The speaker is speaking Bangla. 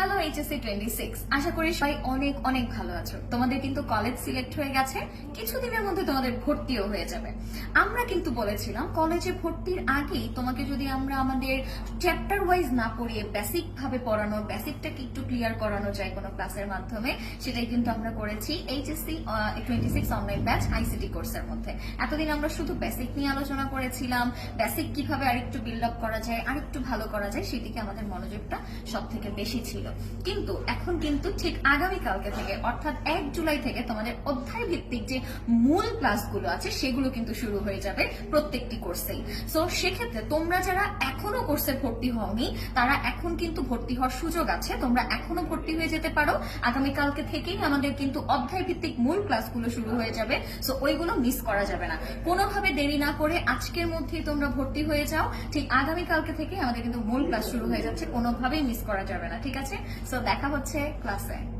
হ্যালো এইচএসসি টোয়েন্টি সিক্স আশা করি সবাই অনেক অনেক ভালো আছো। তোমাদের কিন্তু কলেজ সিলেক্ট হয়ে গেছে। কিছুদিনের মধ্যে তোমাদের ভর্তিও হয়ে যাবে। আমরা কিন্তু বলেছিলাম কলেজে ভর্তির আগেই তোমাকে যদি আমরা আমাদের চ্যাপ্টার ওয়াইজ না পড়িয়ে বেসিক ভাবে পড়ানো বেসিকটাকে একটু ক্লিয়ার করানো যায় কোনো ক্লাসের মাধ্যমে, সেটাই কিন্তু আমরা করেছি HSC twenty six online batch ICT কোর্সের মধ্যে। এতদিন আমরা শুধু বেসিক নিয়ে আলোচনা করেছিলাম বেসিক কীভাবে আরেকটু বিল্ড আপ করা যায়, আরেকটু ভালো করা যায়, সেদিকে আমাদের মনোযোগটা সব থেকে বেশি ছিল। কিন্তু এখন কিন্তু ঠিক আগামীকালকে থেকে, অর্থাৎ এক জুলাই থেকে তোমাদের অধ্যায় ভিত্তিক যে মূল ক্লাসগুলো আছে, সেগুলো কিন্তু শুরু হয়ে যাবে প্রত্যেকটি কোর্সেই সো সেক্ষেত্রে তোমরা যারা এখনও কোর্সে ভর্তি হওনি, তারা এখন কিন্তু ভর্তি হওয়ার সুযোগ আছে। তোমরা এখনও ভর্তি হয়ে যেতে পারো। আগামীকালকে থেকেই আমাদের কিন্তু অধ্যায় ভিত্তিক মূল ক্লাসগুলো শুরু হয়ে যাবে। সো ওইগুলো মিস করা যাবে না। কোনোভাবে দেরি না করে আজকের মধ্যেই তোমরা ভর্তি হয়ে যাও। ঠিক আগামীকালকে থেকে আমাদের কিন্তু মূল ক্লাস শুরু হয়ে যাচ্ছে। কোনোভাবেই মিস করা যাবে না। ঠিক আছে? সো দেখা হচ্ছে ক্লাসে